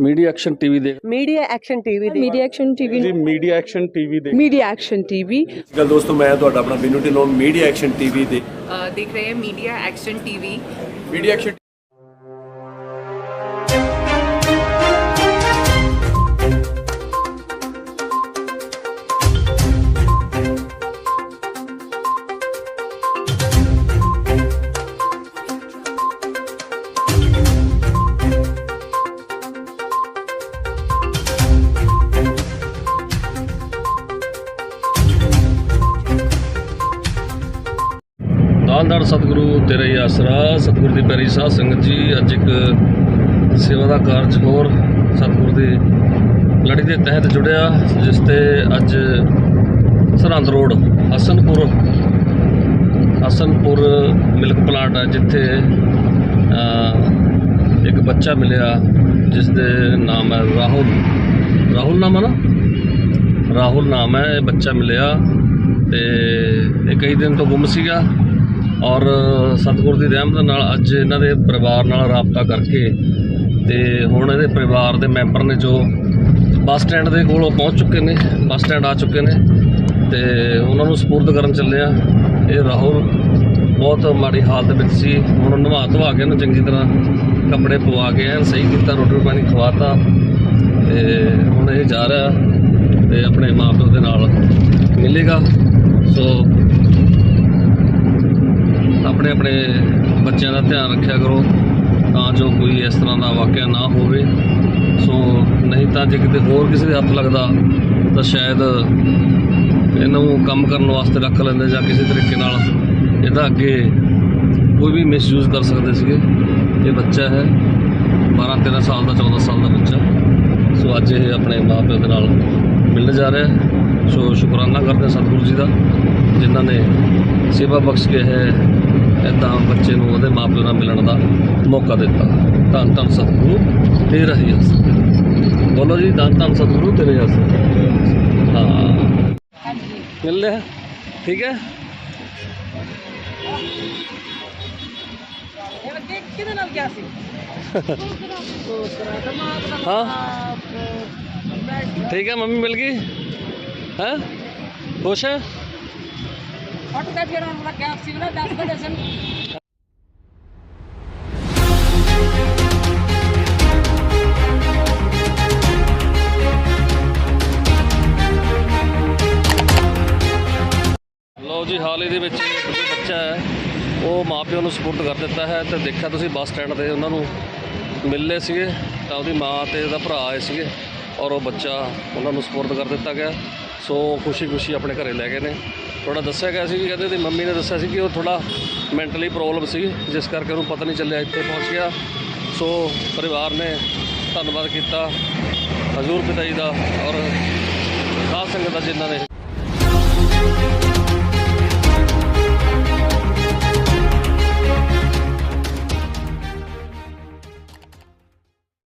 Media action TV ਦੇਖ। Media action TV ਦੇ media action TV ਜੀ ਮੀਡੀਆ ਐਕਸ਼ਨ ਟੀਵੀ ਦੇ ਮੀਡੀਆ ਐਕਸ਼ਨ ਟੀਵੀ ਗੱਲ ਦੋਸਤੋ ਮੈਂ ਤੁਹਾਡਾ ਆਪਣਾ Binu Dhillon Media Action TV ਦੇ। ਦੇਖ ਰਹੇ ਹੈ Media Action TV Media Action ਦਾਨਦਾਰ ਸਤਿਗੁਰੂ ਤੇਰਾ ਹੀ ਆਸਰਾ, ਸਤਿਗੁਰ ਦੀ ਪਿਆਰੀ ਸਾਧ ਸੰਗਤ ਜੀ, ਅੱਜ ਇੱਕ ਸੇਵਾ ਦਾ ਕਾਰਜ ਹੋਰ ਸਤਿਗੁਰ ਦੀ ਲੜੀ ਦੇ ਤਹਿਤ ਜੁੜਿਆ, ਜਿਸ ਤੇ ਅੱਜ Sirhind road, Hasanpur Hasanpur milk plant ਹੈ ਜਿੱਥੇ ਇੱਕ ਬੱਚਾ ਮਿਲਿਆ, ਜਿਸ ਦੇ ਨਾਮ ਹੈ ਰਾਹੁਲ। ਰਾਹੁਲ ਨਾਮ ਹੈ ਨਾ? ਰਾਹੁਲ ਨਾਮ ਹੈ, ਇਹ ਬੱਚਾ ਮਿਲਿਆ, ਤੇ ਇਹ ਕਈ ਦਿਨ ਤੋਂ ਗੁੰਮ ਸੀਗਾ। ਔਰ ਸਤਿਗੁਰ ਦੀ ਰਹਿਮਤ ਨਾਲ ਅੱਜ ਇਹਨਾਂ ਦੇ ਪਰਿਵਾਰ ਨਾਲ ਰਾਬਤਾ ਕਰਕੇ ਤੇ ਹੁਣ ਇਹਦੇ ਪਰਿਵਾਰ ਦੇ ਮੈਂਬਰ ਨੇ ਜੋ ਬੱਸ ਸਟੈਂਡ ਦੇ ਕੋਲ ਪਹੁੰਚ ਚੁੱਕੇ ਨੇ, ਬੱਸ ਸਟੈਂਡ ਆ ਚੁੱਕੇ ਨੇ ਤੇ ਉਹਨਾਂ ਨੂੰ ਸਪੁਰਦ ਕਰਨ ਚੱਲੇ ਆ। ਇਹ ਰਾਹੁਲ ਬਹੁਤ ਮਾੜੀ ਹਾਲਤ ਵਿੱਚ ਸੀ, ਹੁਣ ਨਵਾ ਧਵਾ ਕੇ ਇਹਨੂੰ ਚੰਗੀ ਤਰ੍ਹਾਂ ਕੱਪੜੇ ਪਵਾ ਕੇ ਐਨ ਸਹੀ ਕੀਤਾ, ਰੋਟੀ ਪਾਣੀ ਖਵਾਤਾ ਤੇ ਹੁਣ ਇਹ ਜਾ ਰਿਹਾ ਤੇ ਆਪਣੇ ਮਾਪਿਓ ਦੇ ਨਾਲ ਮਿਲੇਗਾ। ਸੋ ਆਪਣੇ ਆਪਣੇ ਬੱਚਿਆਂ ਦਾ ਧਿਆਨ ਰੱਖਿਆ ਕਰੋ, ਤਾਂ ਜੋ ਕੋਈ ਇਸ ਤਰ੍ਹਾਂ ਦਾ ਵਾਕਿਆ ਨਾ ਹੋਵੇ। ਸੋ ਨਹੀਂ ਤਾਂ ਜੇ ਕਿਤੇ ਹੋਰ ਕਿਸੇ ਦੇ ਹੱਥ ਲੱਗਦਾ, ਤਾਂ ਸ਼ਾਇਦ ਇਹਨੂੰ ਕੰਮ ਕਰਨ ਵਾਸਤੇ ਰੱਖ ਲੈਂਦੇ ਜਾਂ ਕਿਸੇ ਤਰੀਕੇ ਨਾਲ ਇਹਦਾ ਅੱਗੇ ਕੋਈ ਵੀ ਮਿਸਯੂਜ਼ ਕਰ ਸਕਦੇ ਸੀਗੇ। ਇਹ ਬੱਚਾ ਹੈ 12 13 ਸਾਲ ਦਾ 14 ਸਾਲ ਦਾ ਬੱਚਾ। ਸੋ ਅੱਜ ਇਹ ਆਪਣੇ ਮਾਪਿਆਂ ਦੇ ਨਾਲ ਮਿਲਣ ਜਾ ਰਿਹਾ ਹੈ। ਸੋ ਸ਼ੁਕਰਾਨਾ ਕਰਦੇ ਸਤਿਗੁਰੂ ਜੀ ਦਾ, ਜਿਨ੍ਹਾਂ ਨੇ ਸੇਵਾ ਬਖਸ਼ ਕੇ ਹੈ ਇਦਾਂ ਬੱਚੇ ਨੂੰ ਉਹਦੇ ਮਾਪਿਆਂ ਨਾਲ ਮਿਲਣ ਦਾ ਮੌਕਾ ਦਿੱਤਾ। ਧੰਨ ਧੰਨ ਸਤਿਗੁਰੂ ਤੇਰਾ ਹੀ ਅਸਰ ਬੋਲੋ ਜੀ ਧੰਨ ਧੰਨ ਸਤਿਗੁਰੂ ਤੇਰੇ ਅਸਰ ਹਾਂ। ਮਿਲ ਲਿਆ। ਠੀਕ ਹੈ? ਕਿਹਦੇ ਨਾਲ ਗਿਆ ਸੀ? ਹਾਂ। ਠੀਕ ਹੈ ਮੰਮੀ ਮਿਲ ਗਈ? ਹੈ? ਖੁਸ਼ ਹੈ? ਹਟ ਕੇ ਫਿਰ ਉਹਨਾਂ ਗਿਆ ਸੀ ਨਾ 10 ਵਜੇ ਸਨ। ਲਓ ਜੀ, ਹਾਲ ਹੀ ਦੇ ਵਿੱਚ ਜੋ ਬੱਚਾ ਹੈ, ਉਹ ਮਾਪਿਆਂ ਨੂੰ ਸਪੋਰਟ ਕਰ ਦਿੱਤਾ ਹੈ ਤੇ ਦੇਖਿਆ ਤੁਸੀਂ ਬੱਸ ਸਟੈਂਡ ਤੇ ਉਹਨਾਂ ਨੂੰ ਮਿਲਲੇ ਸੀਗੇ, ਤਾਂ ਉਹਦੀ ਮਾਂ ਤੇ ਉਹਦਾ ਭਰਾ ਆਏ ਸੀਗੇ। ਔਰ ਉਹ ਬੱਚਾ ਉਹਨਾਂ ਨੂੰ ਸਪੋਰਟ ਕਰ ਦਿੱਤਾ ਗਿਆ। ਸੋ ਖੁਸ਼ੀ-ਖੁਸ਼ੀ ਆਪਣੇ ਘਰੇ ਲੈ ਗਏ ਨੇ। ਥੋੜਾ ਦੱਸਿਆ ਗਿਆ ਸੀ ਕਿ ਕਹਿੰਦੇ ਦੀ ਮੰਮੀ ਨੇ ਦੱਸਿਆ ਸੀ ਕਿ ਉਹ ਥੋੜਾ ਮੈਂਟਲੀ ਪ੍ਰੋਬਲਮ ਸੀ, ਜਿਸ ਕਰਕੇ ਉਹਨੂੰ ਪਤਾ ਨਹੀਂ ਚੱਲਿਆ ਇੱਥੇ ਪਹੁੰਚ ਗਿਆ। ਸੋ ਪਰਿਵਾਰ ਨੇ ਧੰਨਵਾਦ ਕੀਤਾ ਹਜ਼ੂਰ ਪਿਤਾ ਜੀ ਦਾ ਔਰ ਸਾਧ ਸੰਗਤ ਦਾ ਜਿਨ੍ਹਾਂ ਨੇ